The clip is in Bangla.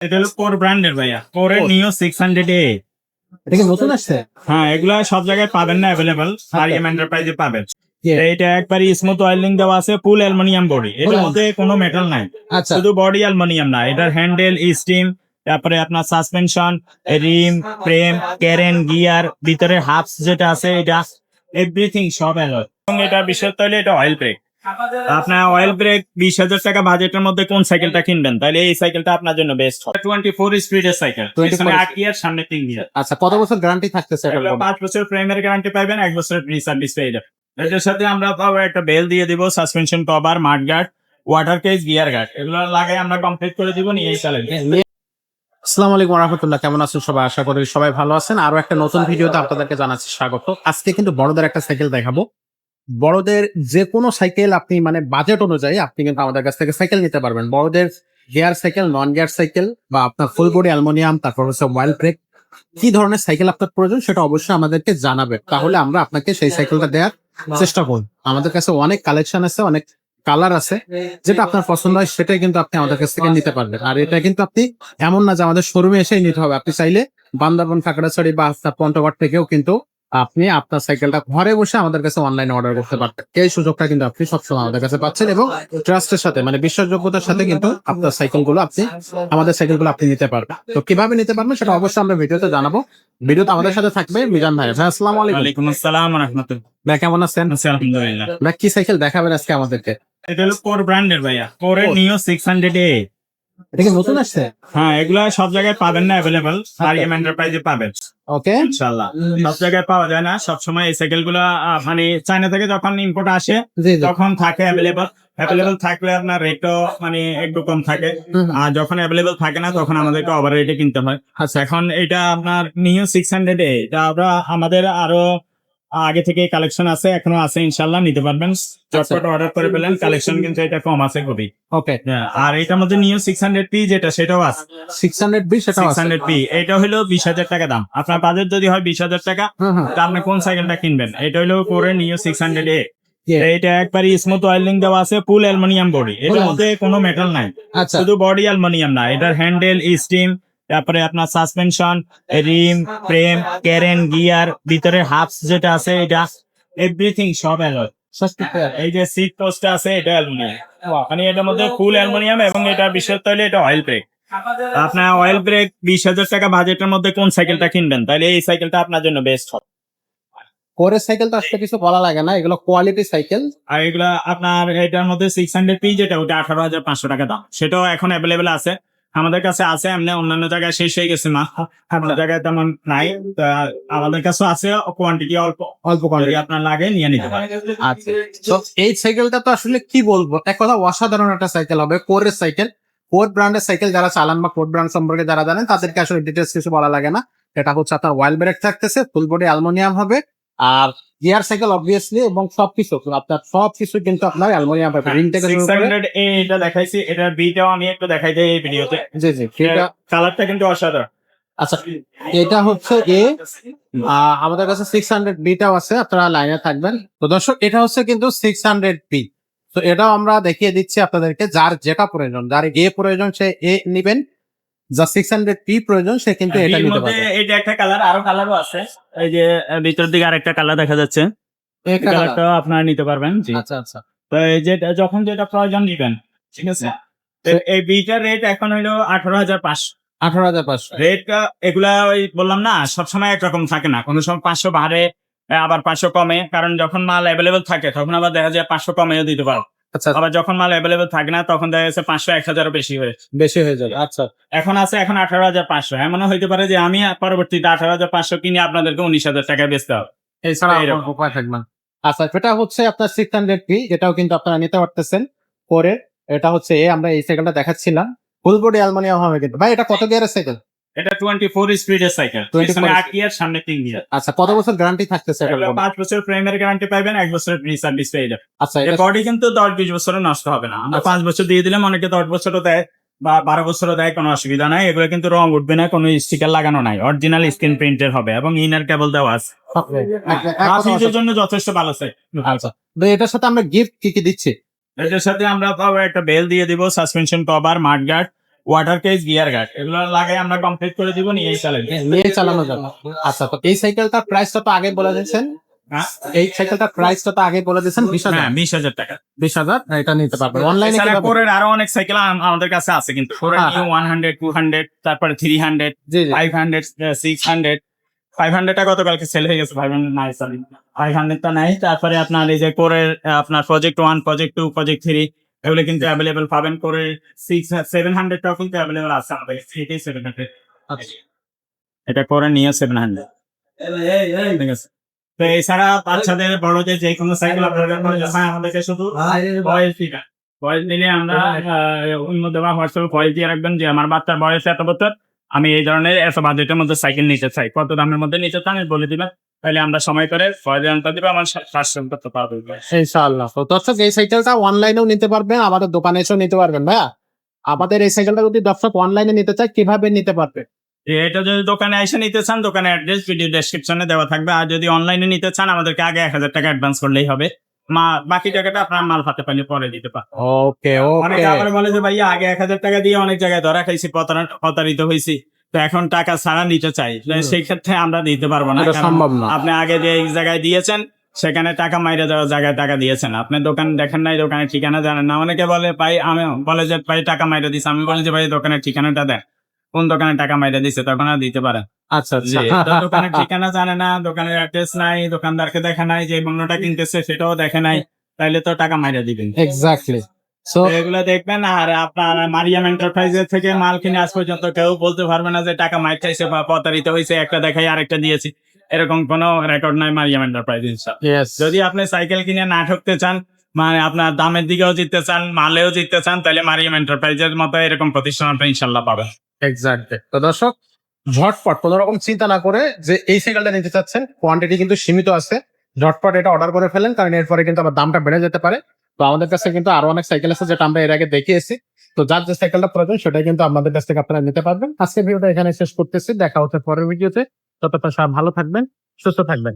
এটা হলো কোর ব্র্যান্ডের ভাইয়া। কোরে। নিও সিক্স হান্ড্রেড এ এটা কি নতুন আসছে? হ্যাঁ এগুলা সব জায়গায় পাবেন না অ্যাভেলেবল আর এম এন্টারপ্রাইজে পাবেন. এইটা একবারই স্মুথ ওয়েল্ডিং দেওয়া আছে ফুল অ্যালুমিনিয়াম বডি এটার মধ্যে কোনো মেটাল নাই। আচ্ছা। শুধু বডি অ্যালুমিনিয়াম না এটার হ্যান্ডেল স্টিম তারপরে আপনার সাসপেনশন রিম ফ্রেম ক্যারেন গিয়ার ভিতরে হাফস যেটা আছে এটা এভরিথিং সব অ্যালয় এবং এটা বিশেষ তাহলে এটা অয়েল ব্রেক আপনার অয়েল ব্রেক বিশ হাজার টাকা বাজেটের মধ্যে কোন সাইকেলটা কিনবেন? তাহলে এই সাইকেলটা আপনার জন্য বেস্ট হবে। টোয়েন্টি ফোর স্পিডের সাইকেল আট ইয়ার সামনে তিন ইয়ার আচ্ছা কত বছর গ্যারান্টি থাকতেছে পাঁচ বছর প্রাইমারি গ্যারান্টি পাবেন এক বছরের ফ্রি সার্ভিস পেয়ে যাবেন এটার সাথে আমরা পাবো একটা বেল দিয়ে দিব suspension cover mud guard water case gear guard এগুলো লাগাই আমরা কমপ্লিট করে দিব নিয়ে চালেন আসসালামু আলাইকুম রহমতুল্লাহ কেমন আছেন সবাই? আশা করি সবাই ভালো আছেন। আরও একটা নতুন ভিডিওতে আপনাদেরকে জানাচ্ছি স্বাগত। আজকে কিন্তু বড়দের একটা সাইকেল দেখাবো। বড়দের যে কোনো সাইকেল আপনি মানে বাজেট অনুযায়ী আপনি কিন্তু আমাদের কাছ থেকে সাইকেল নিতে পারবেন। বড়দের gear cycle non gear cycle বা আপনার ফুল বডি অ্যালুমিনিয়াম তারপর হচ্ছে ওয়াইল্ড ব্রেক কি ধরনের সাইকেল আপনার প্রয়োজন সেটা অবশ্যই আমাদেরকে জানাবে তাহলে আমরা আপনাকে সেই সাইকেলটা দেওয়ার চেষ্টা করব। আমাদের কাছে অনেক কালেকশন আছে, অনেক কালার আছে, যেটা আপনার পছন্দ হয় সেটাই কিন্তু আপনি আমাদের কাছ থেকে নিতে পারবেন। আর এটা কিন্তু আপনি এমন না যে আমাদের শোরুমে এসেই নিতে হবে। আপনি চাইলে বান্দারবন কাকড়াছড়ি বা পঞ্চগড় থেকেও কিন্তু আপনি আপনার সাইকেলটা ঘরে বসে আমাদের কাছে অনলাইনে অর্ডার করতে পারতেন। এই সুযোগটা কিন্তু আপনি সবসময় আমাদের কাছে পাচ্ছেন এবং ট্রাস্টের সাথে মানে বিশ্বাসযোগ্যতার সাথে কিন্তু আপনার সাইকেলগুলো আপনি আমাদের সাইকেলগুলো আপনি নিতে পারবেন। তো কীভাবে নিতে পারবেন সেটা অবশ্যই আমরা ভিডিওতে জানাব। ভিডিওতে আমাদের সাথে থাকবে মিজান ভাই ভাই আসসালামু আলাইকুম। আসসালাম রহমতুল্লাহ। ভাই কেমন আছেন? আলহামদুলিল্লাহ। ভাই কি সাইকেল দেখাবেন আজকে আমাদেরকে? এটা হলো কোর ব্র্যান্ডের ভাইয়া। কোরে। নিও সিক্স হান্ড্রেড এ এটা কি নতুন আসছে? হ্যাঁ এগুলা সব জায়গায় পাবেন না অ্যাভেলেবল আর এম এন্টারপ্রাইজে পাবেন। ওকে ইনশাল্লাহ সব জায়গায় পাওয়া যায় না। সব সময় এই সাইকেলগুলা মানে চায়না থেকে যখন ইম্পোর্ট আসে তখন থাকে অ্যাভেলেবল অ্যাভেলেবল থাকলে আপনার রেটও মানে একটু কম থাকে। আর যখন অ্যাভেলেবল থাকে না তখন আমাদেরকে ওভার রেটে কিনতে হয়। আচ্ছা। এখন এটা আপনার নিউ সিক্স হান্ড্রেড এটা আমরা আমাদের আরও আগে থেকে কালেকশন আছে এখনও আছে ইনশাল্লাহ নিতে পারবেন। চটপট অর্ডার করে পেলেন কালেকশন কিন্তু এটা কম আছে খুবই। ওকে হ্যাঁ, আর এটার মধ্যে নিউ সিক্স হান্ড্রেড পি যেটা সেটাও আছে। সিক্স হান্ড্রেড বি সেটা সিক্স হান্ড্রেড পি এটা হলো বিশ হাজার টাকা দাম। আপনার বাজেট যদি হয় বিশ হাজার টাকা তা আপনি কোন সাইকেলটা কিনবেন? এটা হলো করে নিউ সিক্স হান্ড্রেড এ এটা একবারই স্মুথ ওয়েল্ডিং দেওয়া আছে ফুল অ্যালুমিনিয়াম বডি এটার মধ্যে কোনো মেটাল নাই। আচ্ছা। শুধু বডি অ্যালুমিনিয়াম না এটার হ্যান্ডেল স্টিম তারপরে আপনার সাসপেনশন রিম প্রেম ক্যারেন গিয়ার ভিতরে হাফস যেটা আছে এটা এভরিথিং সব অ্যালয় এই যে সিট পোস্ট আছে এটা অ্যালুমিনিয়াম মানে এটার মধ্যে ফুল অ্যালুমিনিয়াম এবং এটা বিশেষ তাহলে এটা অয়েল ব্রেক আপনার অয়েল ব্রেক বিশ হাজার টাকা বাজেটের মধ্যে কোন সাইকেলটা কিনবেন? তাহলে এই সাইকেলটা আপনার জন্য বেস্ট হবে। কোরের সাইকেল তো আসলে কিছু বলা লাগে না এগুলো কোয়ালিটি সাইকেল আর এগুলা আপনার এটার মধ্যে সিক্স হান্ড্রেড পি যেটা ওটা আঠারো হাজার পাঁচশো টাকা দাম। সেটাও এখন অ্যাভেলেবেল আছে। আমাদের কাছে আছে এমনি অন্যান্য জায়গায় শেষ হয়ে গেছে না আপনার জায়গায় তেমন নাই। আমাদের কাছে আছে কোয়ান্টিটি অল্প। অল্প কোয়ালিটি আপনার লাগে নিয়ে নিতে পারেন। আচ্ছা। তো এই সাইকেলটা তো আসলে কি বলব? এক কথা অসাধারণ একটা সাইকেল হবে কোরের সাইকেল কোর ব্র্যান্ডের সাইকেল যারা চালান বা কোর ব্র্যান্ড সম্পর্কে যারা জানেন তাদেরকে আসলে ডিটেলস কিছু বলা লাগে না। এটা হচ্ছে আপনার ওয়াইল ব্রেক থাকতেছে ফুল বডি অ্যালুমিনিয়াম হবে। আর গিয়ার সাইকেল অবভিয়াসলি এবং সবকিছু। আপনার সবকিছু কিন্তু আপনার অ্যালুমিনিয়াম পাবে রিং থেকে শুরু করে এ এটা দেখাইছি এটার বিটাও আমি একটু দেখাই দিই এই ভিডিওতে। জি জি এটা কালারটা কিন্তু অসাধারণ। আচ্ছা এটা হচ্ছে এ আমাদের কাছে সিক্স হান্ড্রেড বিটাও আছে আপনারা লাইনে থাকবেন। তো দর্শক এটা হচ্ছে কিন্তু সিক্স হান্ড্রেড বি তো এটাও আমরা দেখিয়ে দিচ্ছি আপনাদেরকে যার যেটা প্রয়োজন যার এ প্রয়োজন সে এ নিবেন। যা সিক্স হান্ড্রেড পি প্রয়োজন সে কিন্তু এটা নিতে পারবে। এটা একটা কালার আরও কালারও আছে। এই যে দিকে আরেকটা কালার দেখা যাচ্ছে। এই আপনারা নিতে পারবেন জি। আচ্ছা আচ্ছা। তো এই যখন যেটা প্রয়োজন নিবেন ঠিক আছে? এই বিটার রেট এখন হইল আঠারো হাজার পাঁচশো। আঠারো হাজার পাঁচশো। রেটটা এগুলা ওই বললাম না সবসময় একরকম থাকে না। কোনো সময় পাঁচশো বাড়ে আবার পাঁচশো কমে কারণ যখন মাল অ্যাভেলেবেল থাকে তখন আবার দেখা যায় পাঁচশো কমেও দিতে পারো। আবার যখন মাল অ্যাভেলেবেল থাকে না তখন দেখা যাচ্ছে পাঁচশো এক হাজারও বেশি হয়ে বেশি হয়ে যাবে আচ্ছা। এখন আছে এখন আঠারো হাজার পাঁচশো। এমনও হইতে পারে যে আমি পরবর্তীতে আঠারো হাজার পাঁচশো কিনে আপনাদেরকে উনিশ হাজার টাকায় বেচতে হবে। এছাড়া উপায় থাকবে আচ্ছা এটা হচ্ছে আপনার সিক্স হান্ড্রেড পি এটাও কিন্তু আপনারা নিতে পারতেছেন। পরে এটা হচ্ছে আমরা এই সাইকেলটা দেখাচ্ছিলাম। ফুল বডি অ্যালুমিনিয়াম হবে কিন্তু। ভাই এটা কত গিয়ারের সাইকেল এটা টোয়েন্টি ফোর স্পিডের সাইকেল 24 আট ইয়ার সামনে তিন ইয়ার আচ্ছা কত বছর গ্যারান্টি থাকতেছে এটার মধ্যে? পাঁচ বছর প্রাইমারি গ্যারান্টি পাবেন এক বছরের ফ্রি সার্ভিস পেয়ে যাবেন। আচ্ছা এর এটা বডি কিন্তু দশ বিশ বছরও নষ্ট হবে না। আমরা আচ্ছা। পাঁচ বছর দিয়ে দিলাম অনেকে দশ বছরও দেয় বা বারো বছরও দেয় কোনো অসুবিধা নাই। এগুলো কিন্তু রং উঠবে না কোনো স্টিকার লাগানো নাই। অরিজিনাল স্ক্রিন প্রিন্টের হবে এবং ইনার কেবল দেওয়া আছে। আছে। জন্য যথেষ্ট ভালো সাইড আচ্ছা তো এটার সাথে আমরা গিফট কি কি দিচ্ছি? এটার সাথে আমরা পাবো একটা বেল দিয়ে দিব suspension cover mud guard water case gear guard এগুলো লাগাই আমরা কমপ্লিট করে দিব নিয়ে চালাই নিয়ে চালানো যাবে আচ্ছা তো এই সাইকেলটার প্রাইসটা তো আগে বলে দিয়েছেন? হ্যাঁ? এই সাইকেলটার প্রাইসটা তো আগে বলে দিয়েছেন বিশ হাজার। হ্যাঁ বিশ হাজার টাকা। বিশ হাজার? এটা নিতে পারবেন। অনলাইনে কোরের আরও অনেক সাইকেল আমাদের কাছে আছে কিন্তু ওয়ান হান্ড্রেড টু হান্ড্রেড তারপরে three hundred five hundred six hundred five হান্ড্রেডটা গতকালকে সেল হয়ে গেছে ফাইভ হান্ড্রেড নাই সরি ফাইভ হান্ড্রেডটা নাই তারপরে আপনার এই যে কোরের আপনার project one project two project three এগুলো কিন্তু অ্যাভেলেবেল পাবেন করে সিক্স সেভেন হান্ড্রেডটাও কিন্তু অ্যাভেলেবেল আছে আমাদের এটাই সেভেন হান্ড্রেড এটা করে নিয়ে সেভেন হান্ড্রেড ঠিক আছে তো এছাড়া বাচ্চাদের বড়দের যে কোনো সাইকেল আপনাদের হ্যাঁ আমাদেরকে শুধু বয়স ঠিক আছে বয়স দিলে আমরা উন্নত বা হোয়াটসঅ্যাপে বয়স দিয়ে রাখবেন যে আমার বাচ্চার বয়স এত বছর আমি এই ধরনের এত বাজেটের মধ্যে সাইকেল নিতে চাই। কত দামের মধ্যে নিতে চান বলে দিবেন। তাহলে আমরা সময় করে জানতে দিবে আমার শাসন করতে পারব। ইনশাআল্লাহ। তো দর্শক এই সাইকেলটা অনলাইনেও নিতে পারবেন আমাদের দোকানে এসেও নিতে পারবেন ভাইয়া। আমাদের এই সাইকেলটা যদি দর্শক অনলাইনে নিতে চায় কীভাবে নিতে পারবে? এটা যদি দোকানে এসে নিতে চান দোকানে অ্যাড্রেস ভিডিও ডেসক্রিপশনে দেওয়া থাকবে। আর যদি অনলাইনে নিতে চান আমাদেরকে আগে এক হাজার টাকা অ্যাডভান্স করলেই হবে। মা বাকি টাকাটা আপনার মাল হাতে পাইলে পরে দিতে পারেন ওকে অনেকে ওকে আবার বলে যে ভাইয়া আগে এক হাজার টাকা দিয়ে অনেক জায়গায় ধরা খাইছি প্রতারিত হয়েছি তো এখন টাকা ছাড়া নিতে চাই। তো সেই ক্ষেত্রে আমরা দিতে পারব না সম্ভব না। আপনি আগে যে এই জায়গায় দিয়েছেন সেখানে টাকা মাইরে দেওয়ার জায়গায় টাকা দিয়েছেন। আপনি দোকান দেখেন নাই দোকানের ঠিকানা জানেন না। অনেকে বলে ভাই আমি বলে যে ভাই টাকা মাইরে দিছে। আমি বলি যে ভাই দোকানের ঠিকানাটা দেন। কোন দোকানে টাকা মাইরে দিছে তখন আর দিতে পারেন আচ্ছা আচ্ছা। দোকানের ঠিকানা জানে না দোকানের অ্যাড্রেস নাই দোকানদারকে দেখা নাই যে পণ্যটা কিনতেছে সেটাও দেখে নাই তাইলে তো টাকা মাইরে দিবেন এক্স্যাক্টলি সো এগুলো দেখবেন আর আপনার মারিয়াম এন্টারপ্রাইজের থেকে মাল কিনে আজ পর্যন্ত কেউ বলতে পারবে না যে টাকা মাইর চাইছে বা প্রতারিত হয়েছে একটা দেখাই আরেকটা দিয়েছি। এরকম কোনো রেকর্ড নাই মারিয়াম এন্টারপ্রাইজ যদি আপনি সাইকেল কিনে না ঠকতে চান মানে আপনার দামের দিকেও জিততে চান মালেও জিততে চান তাহলে মারিয়াম এন্টারপ্রাইজের মতো এরকম প্রতিষ্ঠান আপনি ইনশাল্লাহ পাবেন। এক্স্যাক্টলি তো দর্শক ঝটপট কোনো রকম চিন্তা না করে যে এই সাইকেলটা নিতে চাচ্ছেন কোয়ান্টিটি কিন্তু সীমিত আছে। ঝটপট এটা অর্ডার করে ফেলেন কারণ এরপরে কিন্তু আবার দামটা বেড়ে যেতে পারে। তো আমাদের কাছে কিন্তু আরও অনেক সাইকেল আছে যেটা আমরা এর আগে দেখিয়েছি। তো যার যে সাইকেলটা প্রয়োজন সেটা কিন্তু আমাদের কাছ থেকে আপনারা নিতে পারবেন। আজকে ভিডিওটা এখানে শেষ করতেছি। দেখা হচ্ছে পরের ভিডিওতে। ততক্ষণ সবাই ভালো থাকবেন, সুস্থ থাকবেন।